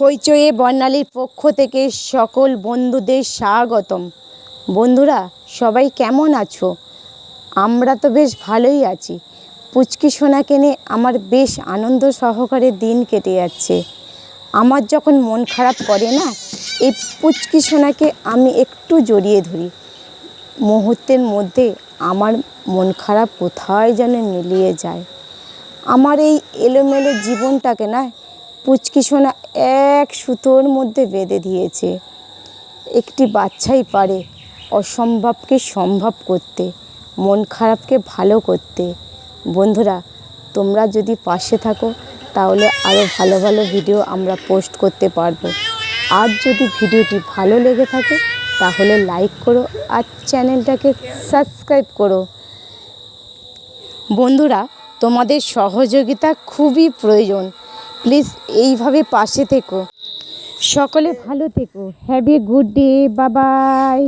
হইচয়ে বর্ণালীর পক্ষ থেকে সকল বন্ধুদের স্বাগতম। বন্ধুরা, সবাই কেমন আছো? আমরা তো বেশ ভালোই আছি। পুচকি সোনাকে নিয়ে আমার বেশ আনন্দ সহকারে দিন কেটে যাচ্ছে। আমার যখন মন খারাপ করে না, এই পুচকি সোনাকে আমি একটু জড়িয়ে ধরি। মুহূর্তের মধ্যে আমার মন খারাপ কোথায় যেন মিলিয়ে যায়। আমার এই এলোমেলো জীবনটাকে না পুচকি সোনা এক সুতোর মধ্যে বেঁধে দিয়েছে। একটি বাচ্চাই পারে অসম্ভবকে সম্ভব করতে, মন খারাপকে ভালো করতে। বন্ধুরা, তোমরা যদি পাশে থাকো, তাহলে আরও ভালো ভালো ভিডিও আমরা পোস্ট করতে পারব। আর যদি ভিডিওটি ভালো লেগে থাকে, তাহলে লাইক করো আর চ্যানেলটাকে সাবস্ক্রাইব করো। বন্ধুরা, তোমাদের সহযোগিতা খুবই প্রয়োজন। প্লিজ এইভাবে পাশে থেকো। সকলে ভালো থেকো। হ্যাভ এ গুড ডে বাবাই।